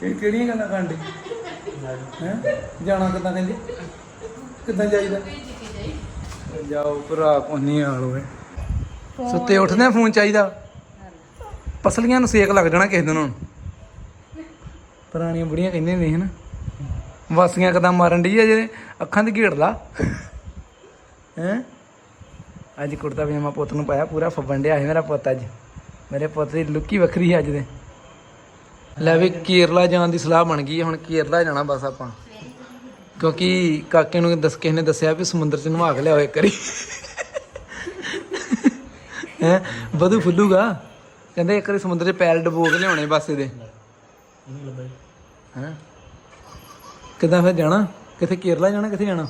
ਇਹ ਕਿਹੜੀਆਂ ਗੱਲਾਂ ਕਾਂਡੇ ਹੈ? ਜਾਣਾ ਕਿੱਦਾਂ ਕਹਿੰਦੇ? ਕਿੱਦਾਂ ਜਾਈਦਾ? ਜਾਓ ਭਰਾ ਕੋਨੀ ਹਾਲ ਸੁੱਤੇ ਉੱਠਦੇ ਫੋਨ ਚਾਹੀਦਾ। ਪਸਲੀਆਂ ਨੂੰ ਸੇਕ ਲੱਗ ਜਾਣਾ ਕਿਸੇ ਦਿਨ ਹੁਣ। ਪੁਰਾਣੀਆਂ ਬੁੜੀਆਂ ਕਹਿੰਦੀਆਂ ਨੇ। ਹਨਾ ਵਾਸੀਆਂ ਕਦਮ ਮਾਰਨ ਡਈ ਆ ਜਿਹੜੇ ਅੱਖਾਂ ਦੀ ਘੇੜ ਲਾ। ਹੈ? ਅੱਜ ਕੁੜਤਾ ਪਜਾਮਾ ਪੁੱਤ ਨੂੰ ਪਾਇਆ ਪੂਰਾ ਫੱਬਣ ਡਿਆ ਹੈ ਮੇਰਾ ਪੁੱਤ ਅੱਜ। ਮੇਰੇ ਪੁੱਤ ਦੀ ਲੁੱਕੀ ਵੱਖਰੀ ਹੈ ਅੱਜ ਦੇ। ਲੈ ਵੀ ਕੇਰਲਾ ਜਾਣ ਦੀ ਸਲਾਹ ਬਣ ਗਈ ਹੈ, ਹੁਣ ਕੇਰਲਾ ਜਾਣਾ ਬਸ ਆਪਾਂ। ਕਿਉਂਕਿ ਕਾਕੇ ਨੂੰ ਦੱਸ ਕਿਸੇ ਨੇ ਦੱਸਿਆ ਵੀ ਸਮੁੰਦਰ 'ਚ ਨਵਾ ਕੇ ਲਿਆਓ ਇੱਕ ਵਾਰੀ। ਹੈ ਬਦੂ ਫੁੱਲੂਗਾ। ਕਹਿੰਦੇ ਇੱਕ ਵਾਰੀ ਸਮੁੰਦਰ 'ਚ ਪੈਰ ਡਬੋ ਕੇ ਲਿਆਉਣੇ ਬਸ ਇਹਦੇ। ਹੈ? ਕਿੱਦਾਂ ਫਿਰ ਜਾਣਾ? ਕਿੱਥੇ ਕੇਰਲਾ ਜਾਣਾ ਕਿੱਥੇ ਜਾਣਾ?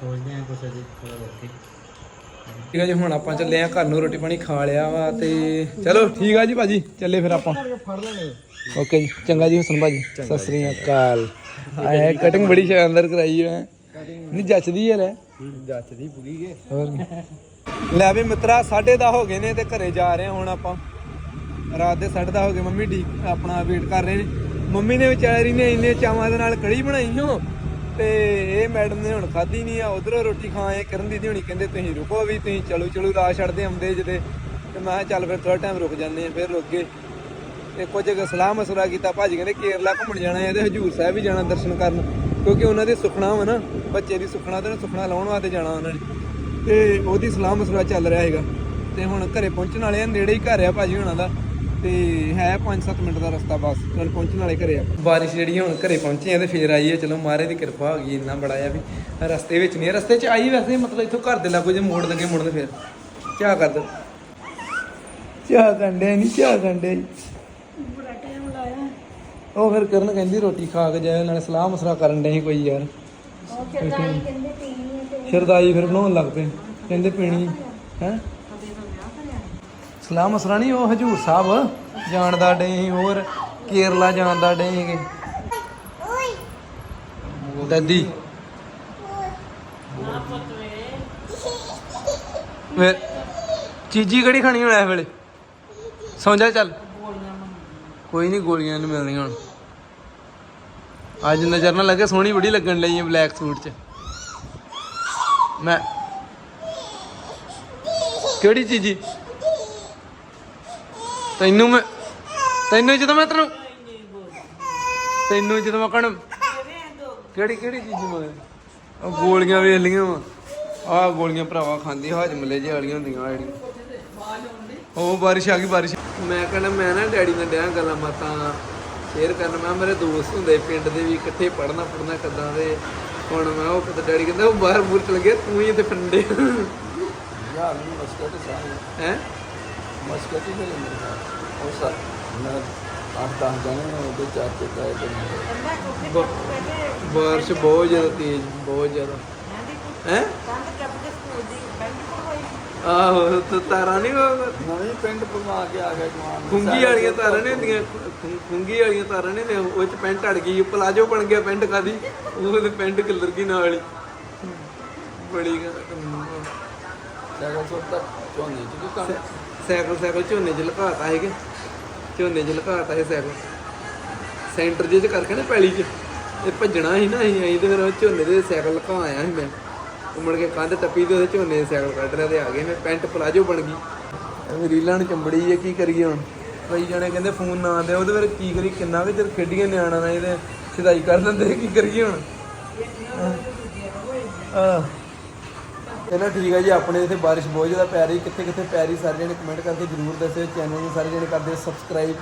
ਸੋਚਦੇ ਆ ਕੁਛ ਅਜੇ ਥੋੜਾ ਰੱਖੀ ਠੀਕ ਹੈ ਜੀ ਹੁਣ ਆਪਾਂ ਚੱਲੇ ਆ ਘਰ ਨੂੰ ਰੋਟੀ ਪਾਣੀ ਖਾ ਲਿਆ ਵਾ ਤੇ ਚਲੋ ਠੀਕ ਆ ਜੀ ਭਾਜੀ ਚੱਲੇ ਫਿਰ ਆਪਾਂ। ਓਕੇ ਜੀ ਚੰਗਾ ਜੀ ਹੁਸਨ ਭਾਜੀ ਸਤਿ ਸ੍ਰੀ ਅਕਾਲ। ਆਏ ਕਟਿੰਗ ਬੜੀ ਸ਼ਾਨਦਾਰ ਕਰਾਈ ਹੈ ਨਹੀਂ ਜੱਚਦੀ ਹੈ ਲੈ। ਜੱਚਦੀ ਕੇ। ਹੋਰ ਕੀ। ਲੈ ਵੀ ਮਿੱਤਰਾ 10:30 ਹੋ ਗਏ ਨੇ ਤੇ ਘਰੇ ਜਾ ਰਹੇ ਹਾਂ ਹੁਣ ਆਪਾਂ। ਰਾਤ ਦੇ 10:30 ਹੋ ਗਏ, ਮੰਮੀ ਠੀਕ ਆਪਣਾ ਵੇਟ ਕਰ ਰਹੇ ਨੇ। ਮੰਮੀ ਨੇ ਵਿਚਾਰੀ ਨੇ ਇੰਨੇ ਚਾਵਾਂ ਦੇ ਨਾਲ ਕੜੀ ਬਣਾਈ ਹੋ ਤੇ ਇਹ ਮੈਡਮ ਨੇ ਹੁਣ ਖਾਧੀ ਨਹੀਂ ਆ, ਉਧਰੋਂ ਰੋਟੀ ਖਾਏ ਕਰਨ ਦੀ ਹੋਣੀ, ਕਹਿੰਦੇ ਤੁਸੀਂ ਰੁਕੋ ਵੀ, ਤੁਸੀਂ ਚਲੋ ਚਲੋ ਰਾਹ ਛੱਡਦੇ ਆਉਂਦੇ ਜਦੇ ਤੇ ਮੈਂ ਕਿਹਾ ਚੱਲ ਫਿਰ ਥੋੜਾ ਟਾਈਮ ਰੁਕ ਜਾਂਦੇ ਆ ਫਿਰ ਰੁਕ ਗਏ। ਤੇ ਕੁਝ ਸਲਾਹ ਮਸੂਰਾ ਕੀਤਾ, ਭਾਜੀ ਕਹਿੰਦੇ ਕੇਰਲਾ ਘੁੰਮਣ ਜਾਣਾ ਹੈ ਤੇ ਹਜੂਰ ਸਾਹਿਬ ਵੀ ਜਾਣਾ ਦਰਸ਼ਨ ਕਰਨ, ਕਿਉਂਕਿ ਉਹਨਾਂ ਦੀ ਸੁਖਣਾ ਵਾ ਨਾ, ਬੱਚੇ ਦੀ ਸੁਖਣਾ ਤੇ ਉਹਨੇ ਲਾਉਣ ਵਾਸਤੇ ਜਾਣਾ ਉਹਨਾਂ ਨੇ। ਤੇ ਉਹਦੀ ਸਲਾਹ ਮਸੂਰਾ ਚੱਲ ਰਿਹਾ ਹੈਗਾ। ਤੇ ਹੁਣ ਘਰੇ ਪਹੁੰਚਣ ਵਾਲੇ ਆ ਨੇੜੇ ਹੀ ਘਰ ਆ ਭਾਜੀ ਹੁਣਾਂ ਦਾ। ਤੇ ਹੈ 5-7 ਮਿੰਟ ਦਾ ਰਸਤਾ ਬਸ ਚਲ ਪਹੁੰਚਣ ਵਾਲੇ ਘਰੇ ਆ। ਬਾਰਿਸ਼ ਜਿਹੜੀ ਹੁਣ ਘਰੇ ਪਹੁੰਚੇ ਆ ਤੇ ਫੇਰ ਆਈ ਹੈ ਚਲੋ ਮਹਾਰਾਜ ਦੀ ਕਿਰਪਾ ਹੋ ਗਈ ਇੰਨਾ ਬੜਾ ਆ ਵੀ ਰਸਤੇ ਵਿੱਚ ਨਹੀਂ ਰਸਤੇ 'ਚ ਆਈ ਵੈਸੇ ਮਤਲਬ ਇੱਥੋਂ ਘਰ ਦੇ ਲਾਗੋ ਜੇ ਮੋੜ ਲੱਗੇ ਮੁੜਨ ਫੇਰ। ਕਿਆ ਕਰਦੇ ਚਾਹ ਕੰਡੇ ਨਹੀਂ ਚਾਹ ਕੰਡੇ ਬੜਾ ਟਾਈਮ ਲਾਇਆ। ਉਹ ਫਿਰ ਕਰਨ ਕਹਿੰਦੀ ਰੋਟੀ ਖਾ ਕੇ ਜਾਏ ਨਾਲੇ ਸਲਾਹ ਮਸਰਾ ਕਰਨ ਦੇ ਕੋਈ ਯਾਰ। ਉਹ ਚਰਦਾਈ ਕਹਿੰਦੇ ਪੀਣੀ ਸ਼ਰਦਾਈ ਫਿਰ ਬਣਾਉਣ ਲੱਗ ਪਏ। ਕਹਿੰਦੇ ਪੀਣੀ, ਹੈ? ਸਲਾਹ ਮਸਰਾ ਨਹੀਂ ਉਹ ਹਜੂਰ ਸਾਹਿਬ, ਜਾਣ ਦਾ ਡੇ ਸੀ ਹੋਰ ਕੇਰਲਾ ਜਾਣ ਦਾ ਡੇ ਸੀਗੇ ਦਾਦੀ। ਵੇ ਚੀਜੀ ਕਿਹੜੀ ਖਾਣੀ ਹੁਣ ਇਸ ਵੇਲੇ? ਸੌਂ ਜਾ ਚੱਲ। ਕੋਈ ਨਹੀਂ, ਗੋਲੀਆਂ ਨਹੀਂ ਮਿਲਣੀਆਂ ਹੁਣ। ਅੱਜ ਨਜ਼ਰ ਨਾ ਲੱਗੇ, ਸੋਹਣੀ ਬੜੀ ਲੱਗਣ ਲਈ ਬਲੈਕ ਸੂਟ 'ਚ। ਮੈਂ ਕਿਹੜੀ ਚੀਜ਼ੀ ਤੈਨੂੰ ਮੈਂ ਤੈਨੂੰ ਜਦੋਂ ਮੈਂ ਤੈਨੂੰ ਤੈਨੂੰ ਜਦੋਂ ਮੈਂ ਕਹਣ ਕਿਹੜੀ ਕਿਹੜੀ ਚੀਜ਼ ਮੈਂ? ਉਹ ਗੋਲੀਆਂ ਵੇਖ ਲੀਆਂ ਵਾ। ਆਹ ਗੋਲੀਆਂ ਭਰਾਵਾ ਖਾਂਦੀ ਹਾਜਮਲੇ ਜਿਹੇ ਵਾਲੀਆਂ ਹੁੰਦੀਆਂ ਆਹ ਉਹ ਬਾਰਿਸ਼ ਆ ਗਈ, ਬਾਰਿਸ਼। ਮੈਂ ਕਹਿੰਦਾ ਮੈਂ ਨਾ ਡੈਡੀ ਨਾਲ ਡਿਆ ਗੱਲਾਂ ਬਾਤਾਂ ਸ਼ੇਅਰ ਕਰਨ। ਮੈਂ ਮੇਰੇ ਦੋਸਤ ਹੁੰਦੇ ਪਿੰਡ ਦੇ ਵੀ ਇਕੱਠੇ ਪੜਨਾ ਪੜਨਾ ਕਦਾਂ ਦੇ। ਹੁਣ ਮੈਂ ਉਹ ਕਿਤੇ ਡੈਡੀ ਕਹਿੰਦਾ ਉਹ ਬਾਹਰ ਬੂਰ ਚਲ ਗਿਆ ਤੂੰ ਹੀ ਤੇ ਫੰਡੇ ਖਿਆਲ ਨਹੀਂ ਮਸਕਟ ਸਾਰੇ ਹੈ? ਮਸਕਟ ਹੀ ਮੇਰੇ ਮੇਰੇ ਖਿਆਲ ਉਹ ਸਰ ਮੈਂ ਆਪ ਤਾਂ ਜਾਣੇ ਨੇ ਉਹਦੇ ਚਾਰ ਤੇ ਕਾਇ ਤੇ ਬਾਰਿਸ਼ ਬਹੁਤ ਜ਼ਿਆਦਾ ਤੇਜ਼ ਬਹੁਤ ਜ਼ਿਆਦਾ। ਹੈ? ਆਹੋ ਤੇ ਤਾਰਾਂ ਨਹੀਂ ਨਵੀਂ ਪਿੰਡ ਪਵਾ ਕੇ ਆ ਗਿਆ ਜਵਾਨ। ਖੁੰਗੀ ਵਾਲੀਆਂ ਤਾਰਾਂ ਨਹੀਂ ਹੁੰਦੀਆਂ ਖੁੰ- ਖੁੰਗੀ ਵਾਲੀਆਂ ਤਾਰਾਂ ਨਹੀਂ ਹੁੰਦੀਆਂ ਉਹ ਚ ਪੈਂਟ ਅੜ ਗਈ ਪਲਾਜੋ ਬਣ ਗਿਆ ਪੈਂਟ ਕਾਦੀ ਉਹ ਤੇ ਪੈਂਟ ਕਲਰ ਕੀ ਨਾਲ ਹੀ। ਬੜੀ ਸਾਈਕਲ ਸੁੱਟਦਾ ਚ ਕੀ ਕੰਮ ਸਾਈਕਲ ਸਾਈਕਲ ਝੋਨੇ ਚ ਲੁਕਾਤਾ ਹੈਗੇ ਝੋਨੇ ਚ ਲੁਕਾਤਾ ਇਹ ਸਾਈਕਲ। ਸੈਂਟਰ ਜੇ ਚ ਕਰਕੇ ਨਾ ਪੈਲੀ ਚ। ਇਹ ਭੱਜਣਾ ਸੀ ਨਾ ਅਸੀਂ ਆਈ ਤੇ ਫਿਰ ਉਹ ਝੋਨੇ ਦੇ ਸਾਈਕਲ ਲੁਕਾ ਆਇਆ ਸੀ ਮੈਂ। ਉਹ ਮੁੜ ਕੇ ਕੰਧ ਟੱਪੀ ਤੇ ਉਹਦੇ ਝੋਨੇ ਦੇ ਸਾਈਕਲ ਕੱਢ ਰਿਹਾ ਤੇ ਆ ਗਏ ਮੈਂ ਪੈਂਟ ਪਲਾਜੋ ਬਣ ਗਈ। ਐਵੇਂ ਰੀਲਾਂ ਨੂੰ ਚੰਬੜੀ ਹੈ ਕੀ ਕਰੀਏ ਹੁਣ? ਕਈ ਜਣੇ ਕਹਿੰਦੇ ਫੋਨ ਨਾ ਦੇ ਉਹਦੇ ਫਿਰ ਕੀ ਕਰੀ ਕਿੰਨਾ ਕੁ ਚਿਰ ਖੇਡੀਆਂ ਨਿਆਣਾ ਨਾਲ ਇਹਦੇ? ਸਿਧਾਈ ਕਰ ਦਿੰਦੇ ਕੀ ਕਰੀਏ ਹੁਣ? ਆ ਇਹਨਾਂ ਠੀਕ ਹੈ ਜੀ ਆਪਣੇ ਇੱਥੇ ਬਾਰਿਸ਼ ਬਹੁਤ ਜ਼ਿਆਦਾ ਪੈ ਰਹੀ ਕਿੱਥੇ ਕਿੱਥੇ ਪੈ ਰਹੀ ਸਾਰੇ ਜਣੇ ਕਮੈਂਟ ਕਰਕੇ ਜਰੂਰ ਦੱਸਿਓ ਚੈਨਲ ਨੂੰ ਸਾਰੇ ਜਣੇ ਕਰਦੇ ਸਬਸਕ੍ਰਾਈਬ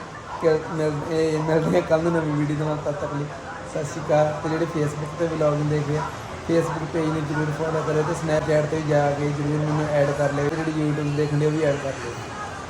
ਮਿਲਦੇ ਹਾਂ ਕੱਲ ਨੂੰ ਨਵੀਂ ਵੀਡੀਓ ਦੇ ਨਾਲ ਤਦ ਤੱਕ ਲਈ ਸਤਿ ਸ਼੍ਰੀ ਅਕਾਲ। ਤੇ ਜਿਹੜੇ ਫੇਸਬੁੱਕ ਤੇ ਵਲੌਗ ਦੇਖ ਰਹੇ ਆ ਫੇਸਬੁੱਕ ਪੇਜ ਨੂੰ ਜਰੂਰ ਫੋਲੋ ਕਰਿਓ ਤੇ ਸਨੈਪਚੈਟ ਤੇ ਜਾ ਕੇ ਜਰੂਰ ਮੈਨੂੰ ਐਡ ਕਰ ਲਿਓ ਤੇ ਜਿਹੜੀ YouTube ਦੇਖਣ ਦੇ ਉਹ ਵੀ ਐਡ ਕਰ ਲਿਓ।